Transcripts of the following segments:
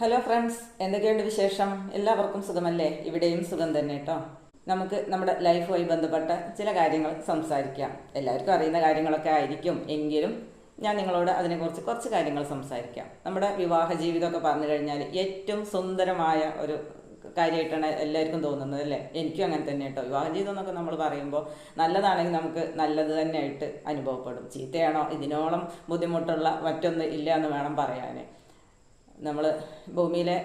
Hello friends എന്തൊക്കെയുണ്ട് വിശേഷം? എല്ലാവർക്കും സുഖമല്ലേ? ഇവിടെയും സുഖം തന്നെ കേട്ടോ. നമുക്ക് നമ്മുടെ ലൈഫുമായി ബന്ധപ്പെട്ട ചില കാര്യങ്ങൾ സംസാരിക്കാം. എല്ലാവർക്കും അറിയുന്ന കാര്യങ്ങളൊക്കെ ആയിരിക്കും. എങ്കിലും ഞാൻ നിങ്ങളോട് അതിനെക്കുറിച്ച് കുറച്ച് കാര്യങ്ങൾ സംസാരിക്കാം. നമ്മുടെ വിവാഹ ജീവിതമൊക്കെ പറഞ്ഞു കഴിഞ്ഞാൽ ഏറ്റവും സുന്ദരമായ ഒരു കാര്യമായിട്ടാണ് എല്ലാവർക്കും തോന്നുന്നത് അല്ലേ? എനിക്കും അങ്ങനെ തന്നെ കേട്ടോ. വിവാഹ ജീവിതം എന്നൊക്കെ നമ്മൾ പറയുമ്പോൾ നല്ലതാണെങ്കിൽ നമുക്ക് നല്ലത് തന്നെയായിട്ട് അനുഭവപ്പെടും. ചീത്തയാണോ? ഇതിനോളം ബുദ്ധിമുട്ടുള്ള മറ്റൊന്ന് ഇല്ല എന്ന് വേണം പറയാൻ. നമ്മൾ ഭൂമിയിലെ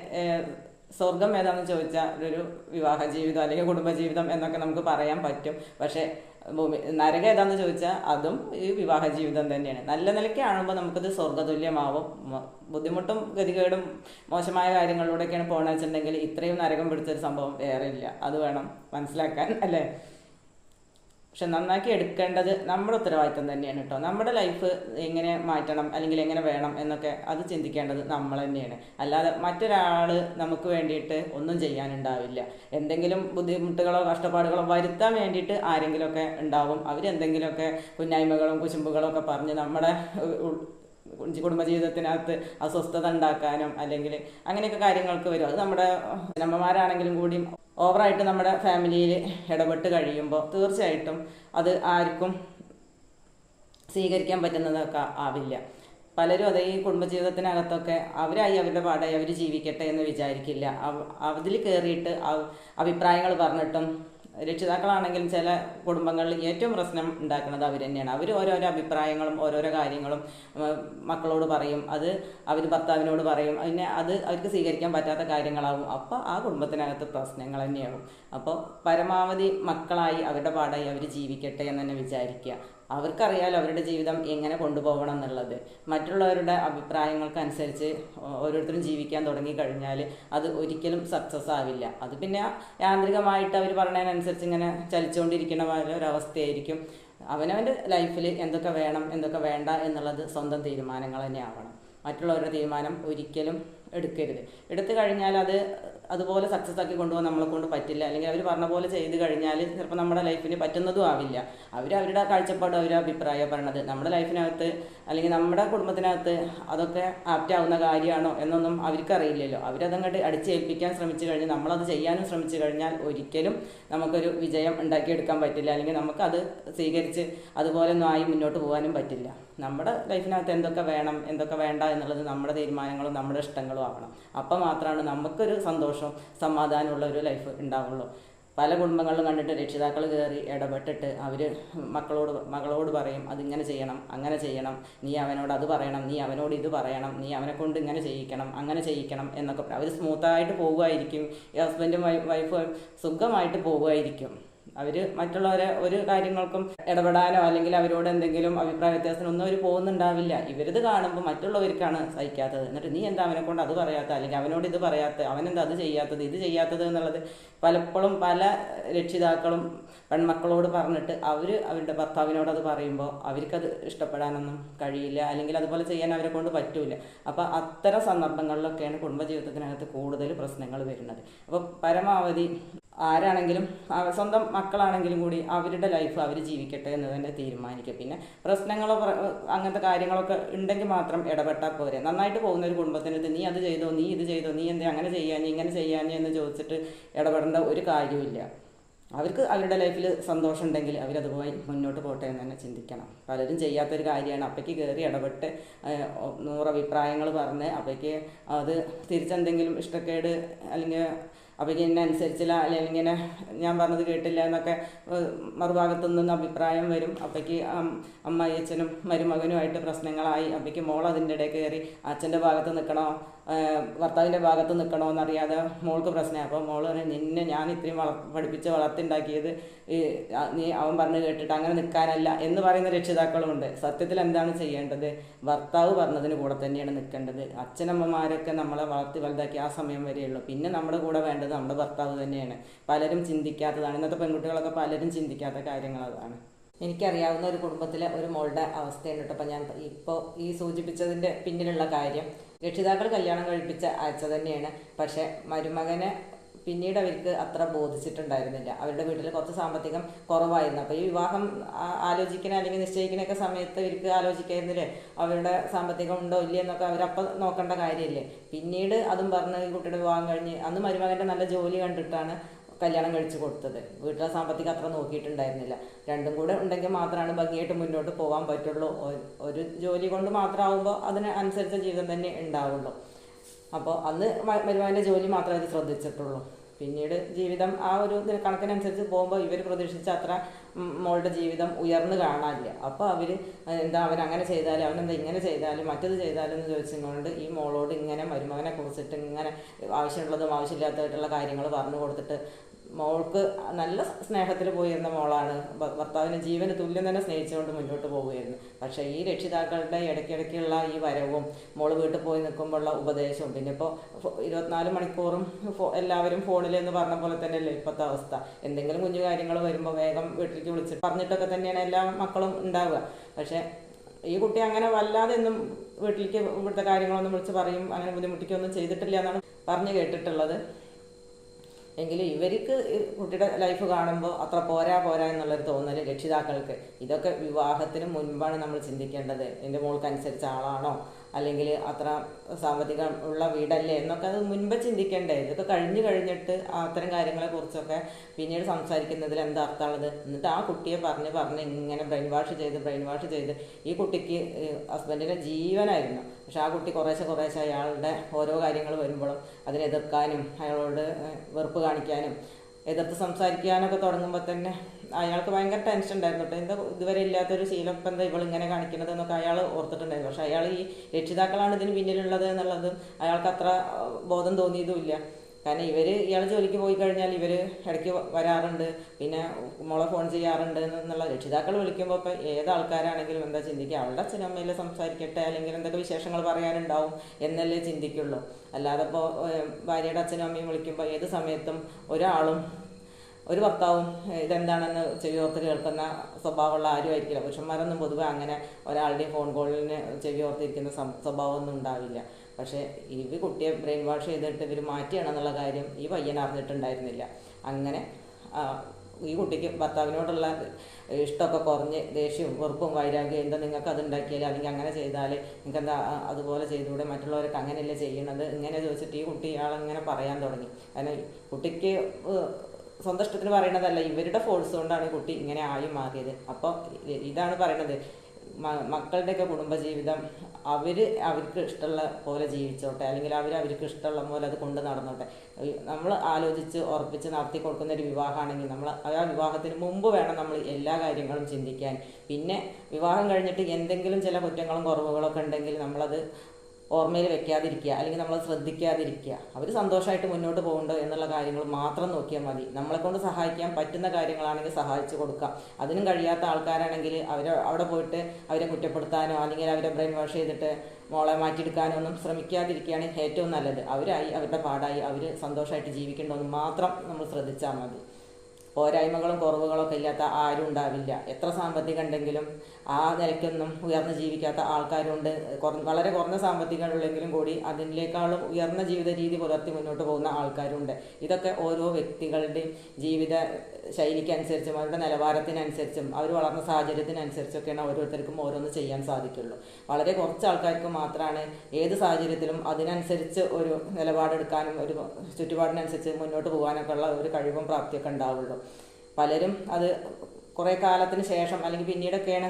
സ്വർഗം ഏതാണെന്ന് ചോദിച്ചാൽ ഒരു വിവാഹ ജീവിതം അല്ലെങ്കിൽ കുടുംബജീവിതം എന്നൊക്കെ നമുക്ക് പറയാൻ പറ്റും. പക്ഷേ ഭൂമി നരകം ഏതാണെന്ന് ചോദിച്ചാൽ അതും ഈ വിവാഹ ജീവിതം തന്നെയാണ്. നല്ല നിലയ്ക്കാണുമ്പോൾ നമുക്കത് സ്വർഗതുല്യമാവും. ബുദ്ധിമുട്ടും ഗതികേടും മോശമായ കാര്യങ്ങളിലൂടെയൊക്കെയാണ് പോകണമെന്ന് വെച്ചിട്ടുണ്ടെങ്കിൽ ഇത്രയും നരകം പിടിച്ചൊരു സംഭവം വേറെ ഇല്ല. അത് വേണം മനസ്സിലാക്കാൻ അല്ലേ? പക്ഷെ നന്നാക്കി എടുക്കേണ്ടത് നമ്മുടെ ഉത്തരവാദിത്വം തന്നെയാണ് കേട്ടോ. നമ്മുടെ ലൈഫ് എങ്ങനെ മാറ്റണം അല്ലെങ്കിൽ എങ്ങനെ വേണം എന്നൊക്കെ അത് ചിന്തിക്കേണ്ടത് നമ്മൾ തന്നെയാണ്. അല്ലാതെ മറ്റൊരാൾ നമുക്ക് വേണ്ടിയിട്ട് ഒന്നും ചെയ്യാനുണ്ടാവില്ല. എന്തെങ്കിലും ബുദ്ധിമുട്ടുകളോ കഷ്ടപ്പാടുകളോ വരുത്താൻ വേണ്ടിയിട്ട് ആരെങ്കിലുമൊക്കെ ഉണ്ടാവും. അവരെന്തെങ്കിലുമൊക്കെ കുന്നായ്മകളും കുശുമ്പുകളും ഒക്കെ പറഞ്ഞ് നമ്മുടെ കുടുംബജീവിതത്തിനകത്ത് അസ്വസ്ഥത ഉണ്ടാക്കാനും അല്ലെങ്കിൽ അങ്ങനെയൊക്കെ കാര്യങ്ങൾക്ക് വരും. അത് നമ്മുടെ അമ്മമാരാണെങ്കിലും കൂടി ഓവറായിട്ട് നമ്മുടെ ഫാമിലിയിൽ ഇടപെട്ട് കഴിയുമ്പോൾ തീർച്ചയായിട്ടും അത് ആർക്കും സ്വീകരിക്കാൻ പറ്റുന്നതൊക്കെ ആവില്ല. പലരും അതേ ഈ കുടുംബജീവിതത്തിനകത്തൊക്കെ അവരായി അവരുടെ പാടായി അവർ ജീവിക്കട്ടെ എന്ന് വിചാരിക്കില്ല. അതിൽ കയറിയിട്ട് അഭിപ്രായങ്ങൾ പറഞ്ഞിട്ടും രക്ഷിതാക്കളാണെങ്കിലും ചില കുടുംബങ്ങളിൽ ഏറ്റവും പ്രശ്നം ഉണ്ടാക്കുന്നത് അവർ തന്നെയാണ്. അവർ ഓരോരോ അഭിപ്രായങ്ങളും ഓരോരോ കാര്യങ്ങളും മക്കളോട് പറയും. അത് അവർ ഭർത്താവിനോട് പറയും. പിന്നെ അത് അവർക്ക് സ്വീകരിക്കാൻ പറ്റാത്ത കാര്യങ്ങളാവും. അപ്പോൾ ആ കുടുംബത്തിനകത്ത് പ്രശ്നങ്ങൾ തന്നെയാവും. അപ്പോൾ പരമാവധി മക്കളായി അവരുടെ പാടായി അവർ ജീവിക്കട്ടെ എന്ന് തന്നെ വിചാരിക്കുക. അവർക്കറിയാലോ അവരുടെ ജീവിതം എങ്ങനെ കൊണ്ടുപോകണം എന്നുള്ളത്. മറ്റുള്ളവരുടെ അഭിപ്രായങ്ങൾക്കനുസരിച്ച് ഓരോരുത്തരും ജീവിക്കാൻ തുടങ്ങി കഴിഞ്ഞാൽ അത് ഒരിക്കലും സക്സസ് ആവില്ല. അത് പിന്നെ യാന്ത്രികമായിട്ട് അവർ പറഞ്ഞതിനനുസരിച്ച് ഇങ്ങനെ ചലിച്ചുകൊണ്ടിരിക്കുന്ന ഒരവസ്ഥയായിരിക്കും. അവനവന്റെ ലൈഫിൽ എന്തൊക്കെ വേണം എന്തൊക്കെ വേണ്ട എന്നുള്ളത് സ്വന്തം തീരുമാനങ്ങൾ തന്നെ ആവണം മറ്റുള്ളവരുടെ തീരുമാനം ഒരിക്കലും എടുക്കരുത്. എടുത്തു കഴിഞ്ഞാൽ അത് അതുപോലെ സക്സസ് ആക്കി കൊണ്ടുപോകാൻ നമ്മളെ കൊണ്ട് പറ്റില്ല. അല്ലെങ്കിൽ അവർ പറഞ്ഞ പോലെ ചെയ്ത് കഴിഞ്ഞാൽ ചിലപ്പോൾ നമ്മുടെ ലൈഫിന് പറ്റുന്നതും ആവില്ല. അവർ അവരുടെ കാഴ്ചപ്പാട് അവരുടെ അഭിപ്രായം പറയണത് നമ്മുടെ ലൈഫിനകത്ത് അല്ലെങ്കിൽ നമ്മുടെ കുടുംബത്തിനകത്ത് അതൊക്കെ ആപ്റ്റ് ആവുന്ന കാര്യമാണോ എന്നൊന്നും അവർക്കറിയില്ലല്ലോ. അവരതങ്ങോട്ട് അടിച്ചേൽപ്പിക്കാൻ ശ്രമിച്ചു കഴിഞ്ഞാൽ നമ്മളത് ചെയ്യാനും ശ്രമിച്ചു കഴിഞ്ഞാൽ ഒരിക്കലും നമുക്കൊരു വിജയം ഉണ്ടാക്കിയെടുക്കാൻ പറ്റില്ല. അല്ലെങ്കിൽ നമുക്കത് സ്വീകരിച്ച് അതുപോലെ ഒന്നും ആയി മുന്നോട്ട് പോകാനും പറ്റില്ല. നമ്മുടെ ലൈഫിനകത്ത് എന്തൊക്കെ വേണം എന്തൊക്കെ വേണ്ട എന്നുള്ളത് നമ്മുടെ തീരുമാനങ്ങളും നമ്മുടെ ഇഷ്ടങ്ങളും ആവണം. അപ്പം മാത്രമാണ് നമുക്കൊരു സന്തോഷവും സമാധാനമുള്ള ഒരു ലൈഫ് ഉണ്ടാവുള്ളൂ. പല കുടുംബങ്ങളിലും കണ്ടിട്ട് രക്ഷിതാക്കൾ കയറി ഇടപെട്ടിട്ട് അവർ മക്കളോട് മകളോട് പറയും അതിങ്ങനെ ചെയ്യണം അങ്ങനെ ചെയ്യണം. നീ അവനോട് അത് പറയണം നീ അവനോട് ഇത് പറയണം നീ അവനെ കൊണ്ട് ഇങ്ങനെ ചെയ്യിക്കണം അങ്ങനെ ചെയ്യിക്കണം എന്നൊക്കെ അവർ സ്മൂത്തായിട്ട് പോകുമായിരിക്കും ഹസ്ബൻഡും വൈഫും സുഖമായിട്ട് പോകുമായിരിക്കും അവർ മറ്റുള്ളവരെ ഒരു കാര്യങ്ങൾക്കും ഇടപെടാനോ അല്ലെങ്കിൽ അവരോട് എന്തെങ്കിലും അഭിപ്രായ വ്യത്യാസത്തിനൊന്നും അവർ പോകുന്നുണ്ടാവില്ല. ഇവരിത് കാണുമ്പോൾ മറ്റുള്ളവർക്കാണ് സഹിക്കാത്തത്. എന്നിട്ട് നീ എന്താ അവനെ കൊണ്ട് അത് പറയാത്ത? അല്ലെങ്കിൽ അവനോട് ഇത് പറയാത്ത? അവനെന്താ അത് ചെയ്യാത്തത്? ഇത് ചെയ്യാത്തത് എന്നുള്ളത് പലപ്പോഴും പല രക്ഷിതാക്കളും പെൺമക്കളോട് പറഞ്ഞിട്ട് അവർ അവരുടെ ഭർത്താവിനോട് അത് പറയുമ്പോൾ അവർക്കത് ഇഷ്ടപ്പെടാനൊന്നും കഴിയില്ല. അല്ലെങ്കിൽ അതുപോലെ ചെയ്യാൻ അവരെ കൊണ്ട് പറ്റൂല അപ്പോൾ അത്തരം സന്ദർഭങ്ങളിലൊക്കെയാണ് കുടുംബജീവിതത്തിനകത്ത് കൂടുതൽ പ്രശ്നങ്ങൾ വരുന്നത്. അപ്പോൾ പരമാവധി ആരാണെങ്കിലും സ്വന്തം മക്കളാണെങ്കിലും കൂടി അവരുടെ ലൈഫ് അവർ ജീവിക്കട്ടെ എന്ന് തന്നെ തീരുമാനിക്കുക പിന്നെ പ്രശ്നങ്ങളോ അങ്ങനത്തെ കാര്യങ്ങളൊക്കെ ഉണ്ടെങ്കിൽ മാത്രം ഇടപെട്ടാൽ പോരെ. നന്നായിട്ട് പോകുന്ന ഒരു കുടുംബത്തിന് നീ അത് ചെയ്തോ നീ ഇത് ചെയ്തോ നീ എന്താ അങ്ങനെ ചെയ്യാൻ ഇങ്ങനെ ചെയ്യാൻ എന്ന് ചോദിച്ചിട്ട് ഇടപെടേണ്ട ഒരു കാര്യമില്ല അവർക്ക് അവരുടെ ലൈഫിൽ സന്തോഷം ഉണ്ടെങ്കിൽ അവരതുമായി മുന്നോട്ട് പോട്ടെ എന്ന് തന്നെ ചിന്തിക്കണം. പലരും ചെയ്യാത്തൊരു കാര്യമാണ്. അപ്പയ്ക്ക് കയറി ഇടപെട്ട് നൂറഭിപ്രായങ്ങൾ പറഞ്ഞ് അപ്പയ്ക്ക് അത് തിരിച്ചെന്തെങ്കിലും ഇഷ്ടക്കേട് അല്ലെങ്കിൽ ഇങ്ങനെ അനുസരിച്ചില്ല അല്ലെങ്കിൽ ഇങ്ങനെ ഞാൻ പറഞ്ഞത് കേട്ടില്ല എന്നൊക്കെ മറുഭാഗത്തു നിന്ന് അഭിപ്രായം വരും. അപ്പയ്ക്ക് അമ്മ അച്ഛനും മരുമകനുമായിട്ട് പ്രശ്നങ്ങളായി. അപ്പയ്ക്ക് മോൾ അതിന്റെ ഇടയിൽ കയറി അച്ഛന്റെ ഭാഗത്ത് നിൽക്കണോ? ഭർത്താവിന്റെ ഭാഗത്ത് നിൽക്കണമെന്നറിയാതെ മോൾക്ക് പ്രശ്നമായി അപ്പോൾ മോൾ പറയും നിന്നെ ഞാൻ ഇത്രയും വള പഠിപ്പിച്ച് വളർത്തിണ്ടാക്കിയത് ഈ നീ അവൻ പറഞ്ഞു കേട്ടിട്ട് അങ്ങനെ നിൽക്കാനല്ല എന്ന് പറയുന്ന രക്ഷിതാക്കളുമുണ്ട്. സത്യത്തിൽ എന്താണ് ചെയ്യേണ്ടത്? ഭർത്താവ് പറഞ്ഞതിന് കൂടെ തന്നെയാണ് നിൽക്കേണ്ടത് അച്ഛനമ്മമാരൊക്കെ നമ്മളെ വളർത്തി വലുതാക്കി ആ സമയം വരെയുള്ളൂ പിന്നെ നമ്മുടെ കൂടെ വേണ്ടത് നമ്മുടെ ഭർത്താവ് തന്നെയാണ്. പലരും ചിന്തിക്കാത്തതാണ്. ഇന്നത്തെ പെൺകുട്ടികളൊക്കെ പലരും ചിന്തിക്കാത്ത കാര്യങ്ങൾ അതാണ്. എനിക്കറിയാവുന്ന ഒരു കുടുംബത്തിലെ ഒരു മോളുടെ അവസ്ഥയാണ് കേട്ടോ അപ്പം ഞാൻ ഇപ്പോൾ ഈ സൂചിപ്പിച്ചതിന്റെ പിന്നിലുള്ള കാര്യം. രക്ഷിതാക്കൾ കല്യാണം കഴിപ്പിച്ച അയച്ച തന്നെയാണ്. പക്ഷേ മരുമകനെ പിന്നീട് അവർക്ക് അത്ര ബോധിച്ചിട്ടുണ്ടായിരുന്നില്ല. അവരുടെ വീട്ടിൽ കുറച്ച് സാമ്പത്തികം കുറവായിരുന്നു. അപ്പോൾ ഈ വിവാഹം ആലോചിക്കണ അല്ലെങ്കിൽ നിശ്ചയിക്കണൊക്കെ സമയത്ത് ഇവർക്ക് ആലോചിക്കായിരുന്നില്ലേ? അവരുടെ സാമ്പത്തികം ഉണ്ടോ ഇല്ലേ എന്നൊക്കെ അവരപ്പം നോക്കേണ്ട കാര്യമില്ലേ? പിന്നീട് അതും പറഞ്ഞ് ഈ കുട്ടിയുടെ വിവാഹം കഴിഞ്ഞ് അന്ന് മരുമകന്റെ നല്ല ജോലി കണ്ടിട്ടാണ് കല്യാണം കഴിച്ചു കൊടുത്തത്. വീട്ടിലെ സാമ്പത്തികം അത്ര നോക്കിയിട്ടുണ്ടായിരുന്നില്ല. രണ്ടും കൂടെ ഉണ്ടെങ്കിൽ മാത്രമാണ് ഭംഗിയായിട്ട് മുന്നോട്ട് പോകാൻ പറ്റുള്ളൂ. ഒരു ജോലി കൊണ്ട് മാത്രമാകുമ്പോൾ അതിന് അനുസരിച്ച ജീവിതം തന്നെ ഉണ്ടാവുള്ളൂ. അപ്പോൾ അന്ന് മരുമകന്റെ ജോലി മാത്രമേ അത് ശ്രദ്ധിച്ചിട്ടുള്ളൂ. പിന്നീട് ജീവിതം ആ ഒരു കണക്കിനനുസരിച്ച് പോകുമ്പോൾ ഇവർ പ്രതീക്ഷിച്ച അത്ര മോളുടെ ജീവിതം ഉയർന്നു കാണാനില്ല. അപ്പോൾ അവർ എന്താ അവൻ അങ്ങനെ ചെയ്താലും അവനെന്താ ഇങ്ങനെ ചെയ്താലും മറ്റത് ചെയ്താലും എന്ന് ചോദിച്ചുകൊണ്ട് ഈ മോളോട് ഇങ്ങനെ മരുമകനെ കുറിച്ചിട്ട് ഇങ്ങനെ ആവശ്യമുള്ളതും ആവശ്യമില്ലാത്തതായിട്ടുള്ള കാര്യങ്ങൾ പറഞ്ഞു കൊടുത്തിട്ട് മോൾക്ക് നല്ല സ്നേഹത്തിൽ പോയിരുന്ന മോളാണ്. ഭർത്താവിനെ ജീവന് തുല്യം തന്നെ സ്നേഹിച്ചുകൊണ്ട് മുന്നോട്ട് പോവുകയായിരുന്നു. പക്ഷേ ഈ രക്ഷിതാക്കളുടെ ഇടയ്ക്കിടയ്ക്കുള്ള ഈ വരവും മോൾ വീട്ടിൽ പോയി നിൽക്കുമ്പോഴുള്ള ഉപദേശവും പിന്നെ ഇപ്പോൾ ഇരുപത്തിനാല് മണിക്കൂറും എല്ലാവരും ഫോണിൽ എന്ന് പറഞ്ഞ പോലെ തന്നെയല്ലേ ഇപ്പോഴത്തെ അവസ്ഥ. എന്തെങ്കിലും കുഞ്ഞു കാര്യങ്ങൾ വരുമ്പോൾ വേഗം വീട്ടിലേക്ക് വിളിച്ച് പറഞ്ഞിട്ടൊക്കെ തന്നെയാണ് എല്ലാ മക്കളും ഉണ്ടാവുക. പക്ഷേ ഈ കുട്ടി അങ്ങനെ വല്ലാതെ ഒന്നും വീട്ടിലേക്ക് ഇവിടുത്തെ കാര്യങ്ങളൊന്നും വിളിച്ച് പറയും അങ്ങനെ ബുദ്ധിമുട്ടിക്കൊന്നും ചെയ്തിട്ടില്ല എന്നാണ് പറഞ്ഞു കേട്ടിട്ടുള്ളത്. എങ്കിലും ഇവർക്ക് കുട്ടിയുടെ ലൈഫ് കാണുമ്പോൾ അത്ര പോരാ പോരാ എന്നുള്ളൊരു തോന്നൽ രക്ഷിതാക്കൾക്ക്. ഇതൊക്കെ വിവാഹത്തിന് മുൻപാണ് നമ്മൾ ചിന്തിക്കേണ്ടത്. എന്റെ മോൾക്ക് അനുസരിച്ച ആളാണോ? അല്ലെങ്കിൽ അത്ര സാമ്പത്തികം ഉള്ള വീടല്ലേ എന്നൊക്കെ അത് മുൻപ് ചിന്തിക്കേണ്ടേ. ഇതൊക്കെ കഴിഞ്ഞു കഴിഞ്ഞിട്ട് അത്തരം കാര്യങ്ങളെ കുറിച്ചൊക്കെ പിന്നീട് സംസാരിക്കുന്നതിൽ എന്താ അർത്ഥമുള്ളത് എന്നിട്ട് ആ കുട്ടിയെ പറഞ്ഞ് പറഞ്ഞ് ഇങ്ങനെ ബ്രെയിൻ വാഷ് ചെയ്ത് ബ്രെയിൻ വാഷ് ചെയ്ത് ഈ കുട്ടിക്ക് ഹസ്ബൻഡിന്റെ ജീവനായിരുന്നു. പക്ഷെ ആ കുട്ടി കുറേശ്ശെ കുറേശ്ശെ അയാളുടെ ഓരോ കാര്യങ്ങൾ വരുമ്പോഴും അതിനെ എതിർക്കാനും അയാളോട് വെറുപ്പ് കാണിക്കാനും എതിർത്ത് സംസാരിക്കാനൊക്കെ തുടങ്ങുമ്പോൾ തന്നെ അയാൾക്ക് ഭയങ്കര ടെൻഷൻ ഉണ്ടായിരുന്നു കേട്ടോ എന്താ ഇതുവരെ ഇല്ലാത്തൊരു ശീലം ഇപ്പം എന്താ ഇവൾ ഇങ്ങനെ കാണിക്കുന്നത് എന്നൊക്കെ അയാൾ ഓർത്തിട്ടുണ്ടായിരുന്നു. പക്ഷെ അയാൾ ഈ രക്ഷിതാക്കളാണ് ഇതിന് പിന്നിലുള്ളത് എന്നുള്ളതും അയാൾക്ക് അത്ര ബോധം തോന്നിയതുമില്ല കാരണം ഇവർ ഇയാൾ ജോലിക്ക് പോയി കഴിഞ്ഞാൽ ഇവർ ഇടയ്ക്ക് വരാറുണ്ട്. പിന്നെ മോളെ ഫോൺ ചെയ്യാറുണ്ട് എന്നുള്ള രക്ഷിതാക്കൾ വിളിക്കുമ്പോൾ ഇപ്പം ഏത് ആൾക്കാരാണെങ്കിലും എന്താ ചിന്തിക്കുക? അവളുടെ അച്ഛനും അമ്മയിലെ സംസാരിക്കട്ടെ അല്ലെങ്കിൽ എന്തൊക്കെ വിശേഷങ്ങൾ പറയാനുണ്ടാവും എന്നല്ലേ ചിന്തിക്കുള്ളൂ. അല്ലാതെ ഇപ്പോൾ ഭാര്യയുടെ അച്ഛനും അമ്മയും വിളിക്കുമ്പോൾ ഏത് സമയത്തും ഒരാളും ഒരു ഭർത്താവും ഇതെന്താണെന്ന് ചെവിയോർത്ത് കേൾക്കുന്ന സ്വഭാവമുള്ള ആരും ആയിരിക്കില്ല പുരുഷന്മാരൊന്നും പൊതുവെ അങ്ങനെ ഒരാളുടെയും ഫോൺ കോളിന് ചെവിയോർത്തിരിക്കുന്ന സ്വഭാവമൊന്നും ഉണ്ടാവില്ല. പക്ഷേ ഇവ കുട്ടിയെ ബ്രെയിൻ വാഷ് ചെയ്തിട്ട് ഇവർ മാറ്റിയാണെന്നുള്ള കാര്യം ഈ പയ്യൻ അറിഞ്ഞിട്ടുണ്ടായിരുന്നില്ല. അങ്ങനെ ഈ കുട്ടിക്ക് ഭർത്താവിനോടുള്ള ഇഷ്ടമൊക്കെ കുറഞ്ഞ് ദേഷ്യവും വെറുപ്പും വൈരാഗ്യം എന്താ നിങ്ങൾക്ക് അത് ഉണ്ടാക്കിയാൽ അല്ലെങ്കിൽ അങ്ങനെ ചെയ്താൽ നിങ്ങൾക്ക് എന്താ അതുപോലെ ചെയ്തുകൂടെ? മറ്റുള്ളവരൊക്കെ അങ്ങനെയല്ലേ ചെയ്യണത്? ഇങ്ങനെ ചോദിച്ചിട്ട് ഈ കുട്ടി ആളങ്ങനെ പറയാൻ തുടങ്ങി. കാരണം കുട്ടിക്ക് സ്വന്തം ഇഷ്ടത്തിന് പറയണതല്ല. ഇവരുടെ ഫോഴ്സ് കൊണ്ടാണ് കുട്ടി ഇങ്ങനെ ആയി മാറിയത്. അപ്പോൾ ഇതാണ് പറയണത്. മക്കളുടെ മക്കളുടെയൊക്കെ കുടുംബജീവിതം അവർ അവർക്ക് ഇഷ്ടമുള്ള പോലെ ജീവിച്ചോട്ടെ. അല്ലെങ്കിൽ അവർ അവർക്ക് ഇഷ്ടമുള്ള പോലെ അത് കൊണ്ട് നടന്നോട്ടെ. നമ്മൾ ആലോചിച്ച് ഉറപ്പിച്ച് നടത്തി കൊടുക്കുന്ന ഒരു വിവാഹമാണെങ്കിൽ നമ്മൾ ആ വിവാഹത്തിന് മുമ്പ് വേണം നമ്മൾ എല്ലാ കാര്യങ്ങളും ചിന്തിക്കാൻ. പിന്നെ വിവാഹം കഴിഞ്ഞിട്ട് എന്തെങ്കിലും ചില കുറ്റങ്ങളും കുറവുകളൊക്കെ ഉണ്ടെങ്കിൽ നമ്മളത് ഓർമ്മയിൽ വെക്കാതിരിക്കുക അല്ലെങ്കിൽ നമ്മൾ ശ്രദ്ധിക്കാതിരിക്കുക. അവർ സന്തോഷമായിട്ട് മുന്നോട്ട് പോകുന്നുണ്ടോ എന്നുള്ള കാര്യങ്ങൾ മാത്രം നോക്കിയാൽ മതി. നമ്മളെ കൊണ്ട് സഹായിക്കാൻ പറ്റുന്ന കാര്യങ്ങളാണെങ്കിൽ സഹായിച്ചു കൊടുക്കാം. അതിനും കഴിയാത്ത ആൾക്കാരാണെങ്കിൽ അവർ അവിടെ പോയിട്ട് അവരെ കുറ്റപ്പെടുത്താനോ അല്ലെങ്കിൽ അവരെ ബ്രെയിൻ വാഷ് ചെയ്തിട്ട് മോളെ മാറ്റിയെടുക്കാനോ ഒന്നും ശ്രമിക്കാതിരിക്കുകയാണ് ഏറ്റവും നല്ലത് അവരായി അവരുടെ പാടായി അവർ സന്തോഷമായിട്ട് ജീവിക്കേണ്ടതെന്ന് മാത്രം നമ്മൾ ശ്രദ്ധിച്ചാൽ മതി. പോരായ്മകളും കുറവുകളൊക്കെ ഇല്ലാത്ത ആരും ഉണ്ടാവില്ല. എത്ര സാമ്പത്തികം ഉണ്ടെങ്കിലും ആ നിലയ്ക്കൊന്നും ഉയർന്ന് ജീവിക്കാത്ത ആൾക്കാരുണ്ട്. വളരെ കുറഞ്ഞ സാമ്പത്തികമുള്ളെങ്കിലും കൂടി അതിനേക്കാളും ഉയർന്ന ജീവിത രീതി പുലർത്തി മുന്നോട്ട് പോകുന്ന ആൾക്കാരുണ്ട്. ഇതൊക്കെ ഓരോ വ്യക്തികളുടെയും ജീവിത ശൈലിക്കനുസരിച്ചും അവരുടെ നിലവാരത്തിനനുസരിച്ചും അവർ വളർന്ന സാഹചര്യത്തിനനുസരിച്ചൊക്കെയാണ് ഓരോരുത്തർക്കും ഓരോന്ന് ചെയ്യാൻ സാധിക്കുള്ളൂ. വളരെ കുറച്ച് ആൾക്കാർക്ക് മാത്രമാണ് ഏത് സാഹചര്യത്തിലും അതിനനുസരിച്ച് ഒരു നിലപാടെടുക്കാനും ഒരു ചുറ്റുപാടിനനുസരിച്ച് മുന്നോട്ട് പോകാനൊക്കെ ഉള്ള ഒരു കഴിവും പ്രാപ്തിയൊക്കെ ഉണ്ടാവുള്ളൂ. പലരും അത് കുറേ കാലത്തിന് ശേഷം അല്ലെങ്കിൽ പിന്നീടൊക്കെയാണ്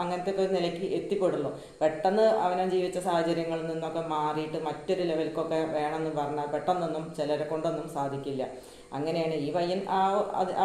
അങ്ങനത്തെ ഒരു നിലയ്ക്ക് എത്തിപ്പെടുള്ളൂ പെട്ടെന്ന് അവനെ ജീവിച്ച സാഹചര്യങ്ങളിൽ നിന്നൊക്കെ മാറിയിട്ട് മറ്റൊരു ലെവലിലേക്കൊക്കെ വേണമെന്ന് പറഞ്ഞാൽ പെട്ടെന്നൊന്നും ചിലരെ കൊണ്ടൊന്നും സാധിക്കില്ല. അങ്ങനെയാണ്. ഈ പയ്യൻ ആ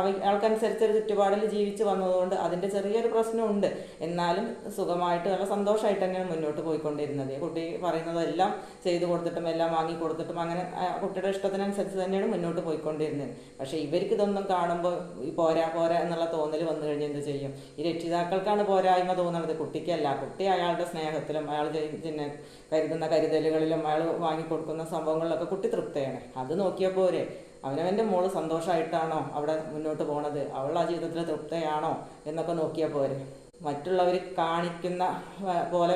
ഒരു ചുറ്റുപാടിൽ ജീവിച്ച് വന്നതുകൊണ്ട് അതിന്റെ ചെറിയൊരു പ്രശ്നമുണ്ട്. എന്നാലും സുഖമായിട്ട് നല്ല സന്തോഷമായിട്ട് തന്നെയാണ് മുന്നോട്ട് പോയിക്കൊണ്ടിരുന്നത്. കുട്ടി പറയുന്നതെല്ലാം ചെയ്തു കൊടുത്തിട്ടും എല്ലാം വാങ്ങി കൊടുത്തിട്ടും അങ്ങനെ കുട്ടിയുടെ ഇഷ്ടത്തിനനുസരിച്ച് തന്നെയാണ് മുന്നോട്ട് പോയിക്കൊണ്ടിരുന്നത്. പക്ഷേ ഇവർക്ക് ഇതൊന്നും കാണുമ്പോൾ ഈ പോരാ പോരാ എന്നുള്ള തോന്നൽ വന്നു കഴിഞ്ഞാൽ എന്ത് ചെയ്യും? ഈ രക്ഷിതാക്കൾക്കാണ് പോരായ്മ തോന്നുന്നത് കുട്ടിക്കല്ല. കുട്ടി അയാളുടെ സ്നേഹത്തിലും അയാൾ പിന്നെ കരുതുന്ന കരുതലുകളിലും അയാൾ വാങ്ങിക്കൊടുക്കുന്ന സംഭവങ്ങളിലൊക്കെ കുട്ടി തൃപ്തയാണ്. അത് നോക്കിയാൽ പോരെ അവനവന്റെ മോൾ സന്തോഷമായിട്ടാണോ അവിടെ മുന്നോട്ട് പോണത്? അവൾ ആ ജീവിതത്തിൽ തൃപ്തയാണോ എന്നൊക്കെ നോക്കിയാൽ പോരെ. മറ്റുള്ളവർ കാണിക്കുന്ന പോലെ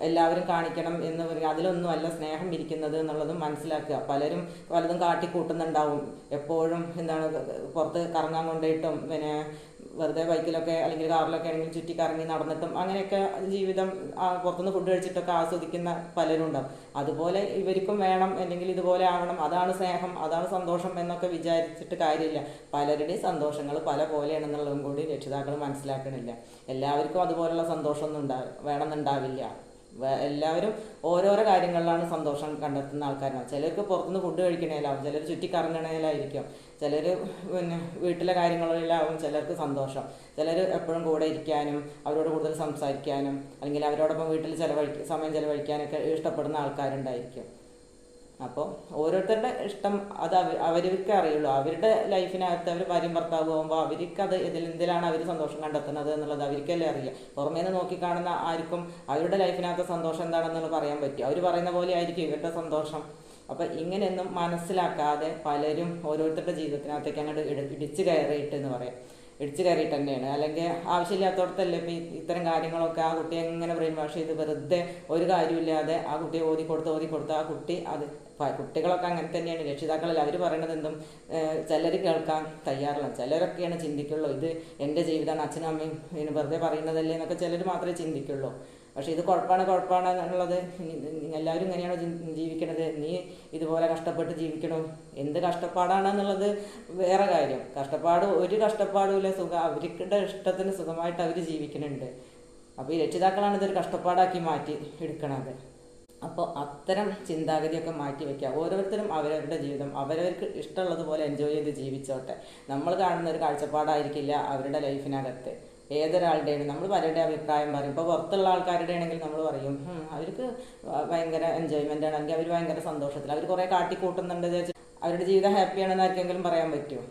എല്ലാവരും കാണിക്കണം എന്ന് പറയും അതിലൊന്നും അല്ല സ്നേഹം ഇരിക്കുന്നത് എന്നുള്ളതും മനസ്സിലാക്കുക. പലരും പലതും കാട്ടിക്കൂട്ടുന്നുണ്ടാവും. എപ്പോഴും എന്താണ് പുറത്ത് കറങ്ങാൻ കൊണ്ടിട്ടും പിന്നെ വെറുതെ ബൈക്കിലൊക്കെ അല്ലെങ്കിൽ കാറിലൊക്കെ ആണെങ്കിൽ ചുറ്റി കറങ്ങി നടന്നിട്ടും അങ്ങനെയൊക്കെ ജീവിതം പുറത്തുനിന്ന് ഫുഡ് കഴിച്ചിട്ടൊക്കെ ആസ്വദിക്കുന്ന പലരും ഉണ്ടാവും. അതുപോലെ ഇവർക്കും വേണം അല്ലെങ്കിൽ ഇതുപോലെ ആവണം അതാണ് സ്നേഹം അതാണ് സന്തോഷം എന്നൊക്കെ വിചാരിച്ചിട്ട് കാര്യമില്ല. പലരുടെയും സന്തോഷങ്ങൾ പല പോലെയാണെന്നുള്ളതും കൂടി രക്ഷിതാക്കൾ മനസ്സിലാക്കണില്ല. എല്ലാവർക്കും അതുപോലുള്ള സന്തോഷമൊന്നും ഉണ്ടാ വേണമെന്നുണ്ടാവില്ല. എല്ലാവരും ഓരോരോ കാര്യങ്ങളിലാണ് സന്തോഷം കണ്ടെത്തുന്ന ആൾക്കാരാണ്. ചിലർക്ക് പുറത്തുനിന്ന് ഫുഡ് കഴിക്കണേലാവും ചിലർ ചുറ്റിക്കറങ്ങണേലായിരിക്കും ചിലർ പിന്നെ വീട്ടിലെ കാര്യങ്ങളിലാവും ചിലർക്ക് സന്തോഷം. ചിലർ എപ്പോഴും കൂടെ ഇരിക്കാനും അവരോട് കൂടുതൽ സംസാരിക്കാനും അല്ലെങ്കിൽ അവരോടൊപ്പം വീട്ടിൽ ചിലവഴിക്കാൻ സമയം ചിലവഴിക്കാനൊക്കെ ഇഷ്ടപ്പെടുന്ന ആൾക്കാരുണ്ടായിരിക്കും. അപ്പോൾ ഓരോരുത്തരുടെ ഇഷ്ടം അത് അവ അവർക്ക് അറിയുള്ളൂ. അവരുടെ ലൈഫിനകത്ത് അവർ ഭാര്യയും ഭർത്താവ് പോകുമ്പോൾ അവർക്ക് അത് ഇതിൽ എന്തിലാണ് അവർ സന്തോഷം കണ്ടെത്തുന്നത് എന്നുള്ളത് അവർക്കല്ലേ അറിയാം. പുറമേ നിന്ന് നോക്കി കാണുന്ന ആർക്കും അവരുടെ ലൈഫിനകത്ത് സന്തോഷം എന്താണെന്നുള്ളത് പറയാൻ പറ്റും അവർ പറയുന്ന പോലെ ആയിരിക്കും ഇവരുടെ സന്തോഷം. അപ്പം ഇങ്ങനെയൊന്നും മനസ്സിലാക്കാതെ പലരും ഓരോരുത്തരുടെ ജീവിതത്തിനകത്തേക്ക് അങ്ങോട്ട് ഇട- ഇടിച്ചു കയറിയിട്ട് എന്ന് പറയാം. ഇടിച്ചു കയറിയിട്ട് തന്നെയാണ്. അല്ലെങ്കിൽ ആവശ്യമില്ലാത്തടത്തല്ലേ ഇപ്പം ഇത്തരം കാര്യങ്ങളൊക്കെ ആ കുട്ടിയെ എങ്ങനെ ബ്രെയിൻ വാഷ് ചെയ്ത് വെറുതെ ഒരു കാര്യമില്ലാതെ ആ കുട്ടിയെ ഓതി കൊടുത്ത് ഓതി കൊടുത്ത് ആ കുട്ടി അത് കുട്ടികളൊക്കെ അങ്ങനെ തന്നെയാണ്. രക്ഷിതാക്കളിൽ അവർ പറയുന്നത് എന്തും ചിലർ കേൾക്കാൻ തയ്യാറില്ല. ചിലരൊക്കെയാണ് ചിന്തിക്കുള്ളൂ ഇത് എന്റെ ജീവിതമാണ് അച്ഛനും അമ്മയും ഇതിന് വെറുതെ പറയുന്നതല്ലേ എന്നൊക്കെ ചിലർ മാത്രമേ ചിന്തിക്കുള്ളൂ. പക്ഷേ ഇത് കുഴപ്പമാണ് കുഴപ്പമാണ് എന്നുള്ളത് എല്ലാവരും ഇങ്ങനെയാണോ ജീവിക്കണത്. നീ ഇതുപോലെ കഷ്ടപ്പെട്ട് ജീവിക്കണം. എന്ത് കഷ്ടപ്പാടാണ് എന്നുള്ളത് വേറെ കാര്യം. കഷ്ടപ്പാട് ഒരു കഷ്ടപ്പാടുമില്ല സുഖം അവരുടെ ഇഷ്ടത്തിന് സുഖമായിട്ട് അവർ ജീവിക്കുന്നുണ്ട്. അപ്പോൾ ഈ രക്ഷിതാക്കളാണ് ഇതൊരു കഷ്ടപ്പാടാക്കി മാറ്റി എടുക്കണത്. അപ്പോൾ അത്തരം ചിന്താഗതിയൊക്കെ മാറ്റി വയ്ക്കുക ഓരോരുത്തരും അവരവരുടെ ജീവിതം അവരവർക്ക് ഇഷ്ടമുള്ളതുപോലെ എൻജോയ് ചെയ്ത് ജീവിച്ചോട്ടെ. നമ്മൾ കാണുന്ന ഒരു കാഴ്ചപ്പാടായിരിക്കില്ല അവരുടെ ലൈഫിനകത്ത് ഏതൊരാളുടെയാണ് നമ്മൾ പലരുടെ അഭിപ്രായം പറയും. ഇപ്പോൾ പുറത്തുള്ള ആൾക്കാരുടെ ആണെങ്കിൽ നമ്മൾ പറയും "ഉം, അവർക്ക് ഭയങ്കര എൻജോയ്മെന്റ് ആണ്. അല്ലെങ്കിൽ അവർ ഭയങ്കര സന്തോഷത്തിൽ അവർ കുറേ കാട്ടിക്കൂട്ടുന്നുണ്ട് അവരുടെ ജീവിതം ഹാപ്പിയാണെന്ന് ആർക്കെങ്കിലും പറയാൻ പറ്റുമോ?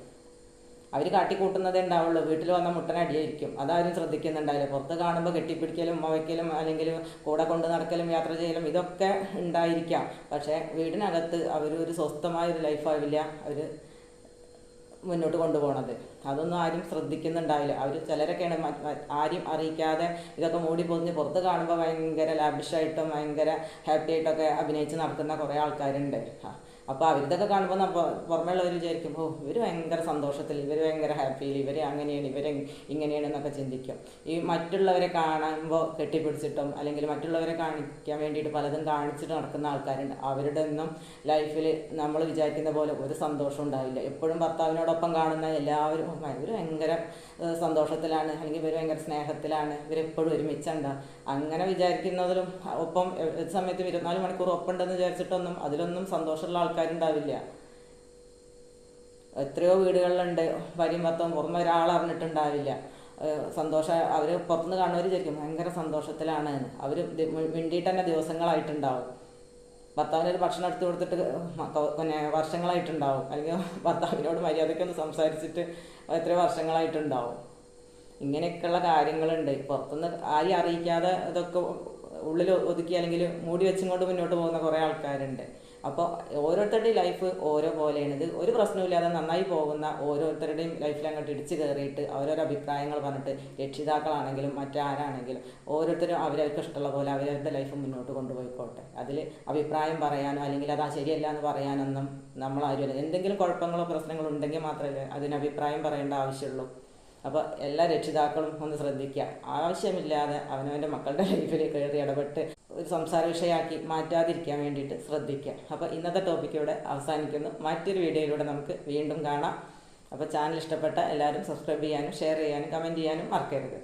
അവർ കാട്ടിക്കൂട്ടുന്നതേ ഉണ്ടാവുള്ളൂ. വീട്ടിൽ വന്ന മുട്ടനടിയായിരിക്കും അതാരും ശ്രദ്ധിക്കുന്നുണ്ടാവില്ല. പുറത്ത് കാണുമ്പോൾ കെട്ടിപ്പിടിക്കലും വയ്ക്കലും അല്ലെങ്കിൽ കൂടെ കൊണ്ട് നടക്കലും യാത്ര ചെയ്യലും ഇതൊക്കെ ഉണ്ടായിരിക്കാം. പക്ഷേ വീടിനകത്ത് അവർ ഒരു സ്വസ്ഥമായൊരു ലൈഫാവില്ല അവർ മുന്നോട്ട് കൊണ്ടുപോകണത് അതൊന്നും ആരും ശ്രദ്ധിക്കുന്നുണ്ടാവില്ല. അവർ ചിലരൊക്കെയാണ് ആരും അറിയിക്കാതെ ഇതൊക്കെ മൂടി പൊതിഞ്ഞ് പുറത്ത് കാണുമ്പോൾ ഭയങ്കര ലാബിഷായിട്ടും ഭയങ്കര ഹാപ്പി ആയിട്ടൊക്കെ അഭിനയിച്ച് നടക്കുന്ന കുറേ ആൾക്കാരുണ്ട്. അപ്പോൾ അവരിതൊക്കെ കാണുമ്പോൾ നമ്മൾ പുറമെയുള്ളവർ വിചാരിക്കും ഓ ഇവർ ഭയങ്കര സന്തോഷത്തിൽ ഇവർ ഭയങ്കര ഹാപ്പിയിൽ ഇവർ അങ്ങനെയാണ് ഇവർ ഇങ്ങനെയാണ് എന്നൊക്കെ ചിന്തിക്കും. ഈ മറ്റുള്ളവരെ കാണുമ്പോൾ കെട്ടിപ്പിടിച്ചിട്ടും അല്ലെങ്കിൽ മറ്റുള്ളവരെ കാണിക്കാൻ വേണ്ടിയിട്ട് പലതും കാണിച്ചിട്ട് നടക്കുന്ന ആൾക്കാരുണ്ട്. അവരുടെ ഒന്നും ലൈഫിൽ നമ്മൾ വിചാരിക്കുന്ന പോലെ ഒരു സന്തോഷം ഉണ്ടാവില്ല. എപ്പോഴും ഭർത്താവിനോടൊപ്പം കാണുന്ന എല്ലാവരും ഇവർ ഭയങ്കര സന്തോഷത്തിലാണ് അല്ലെങ്കിൽ ഇവർ ഭയങ്കര സ്നേഹത്തിലാണ് ഇവരെപ്പോഴും ഒരുമിച്ചുണ്ട്. അങ്ങനെ വിചാരിക്കുന്നതിലും ഒപ്പം ഏത് സമയത്തും ഇരുപത്തിനാല് മണിക്കൂർ ഒപ്പമുണ്ടെന്ന് വിചാരിച്ചിട്ടൊന്നും അതിലൊന്നും സന്തോഷമുള്ള ആൾക്കാരുണ്ടാവില്ല. എത്രയോ വീടുകളിലുണ്ട് ഭാര്യയും ഭർത്താവും പുറമെ ഏഹ് സന്തോഷ അവർ പുറത്തുനിന്ന് കാണുന്നവർ ചോദിക്കും ഭയങ്കര സന്തോഷത്തിലാണ് അവർ മിണ്ടിയിട്ട് തന്നെ ദിവസങ്ങളായിട്ടുണ്ടാവും. ഭർത്താവിന് ഒരു ഭക്ഷണം എടുത്തു കൊടുത്തിട്ട് പിന്നെ വർഷങ്ങളായിട്ടുണ്ടാവും. അല്ലെങ്കിൽ ഭർത്താവിനോട് മര്യാദയ്ക്കൊന്ന് സംസാരിച്ചിട്ട് എത്ര വർഷങ്ങളായിട്ടുണ്ടാവും. ഇങ്ങനെയൊക്കെയുള്ള കാര്യങ്ങളുണ്ട്. പുറത്തുനിന്ന് ആരെയും അറിയിക്കാതെ ഇതൊക്കെ ഉള്ളിൽ ഒതുക്കി അല്ലെങ്കിൽ മൂടി വെച്ചും കൊണ്ട് മുന്നോട്ട് പോകുന്ന കുറേ ആൾക്കാരുണ്ട്. അപ്പോൾ ഓരോരുത്തരുടെയും ലൈഫ് ഓരോ പോലെയാണ് ഇത് ഒരു പ്രശ്നമില്ലാതെ നന്നായി പോകുന്ന ഓരോരുത്തരുടെയും ലൈഫിൽ അങ്ങോട്ട് ഇടിച്ചു കയറിയിട്ട് അവരോരോ അഭിപ്രായങ്ങൾ പറഞ്ഞിട്ട് രക്ഷിതാക്കളാണെങ്കിലും മറ്റാരാണെങ്കിലും ഓരോരുത്തരും അവരവർക്ക് ഇഷ്ടമുള്ള പോലെ അവരവരുടെ ലൈഫ് മുന്നോട്ട് കൊണ്ടുപോയിക്കോട്ടെ. അതിൽ അഭിപ്രായം പറയാനോ അല്ലെങ്കിൽ അത് ശരിയല്ല എന്ന് പറയാനൊന്നും നമ്മളാരും എന്തെങ്കിലും കുഴപ്പങ്ങളോ പ്രശ്നങ്ങളോ ഉണ്ടെങ്കിൽ മാത്രമല്ലേ അതിന് അഭിപ്രായം പറയേണ്ട ആവശ്യമുള്ളൂ. അപ്പോൾ എല്ലാ രക്ഷിതാക്കളും ഒന്ന് ശ്രദ്ധിക്കുക ആവശ്യമില്ലാതെ അവനവന്റെ മക്കളുടെ ലൈഫിൽ കയറി ഇടപെട്ട് ഒരു സംസാര വിഷയമാക്കി മാറ്റാതിരിക്കാൻ വേണ്ടിയിട്ട് ശ്രദ്ധിക്കുക അപ്പോൾ ഇന്നത്തെ ടോപ്പിക്ക് ഇവിടെ അവസാനിക്കുന്നു. മറ്റൊരു വീഡിയോയിലൂടെ നമുക്ക് വീണ്ടും കാണാം. അപ്പോൾ ചാനൽ ഇഷ്ടപ്പെട്ട എല്ലാവരും സബ്സ്ക്രൈബ് ചെയ്യാനും ഷെയർ ചെയ്യാനും കമന്റ് ചെയ്യാനും മറക്കരുത്.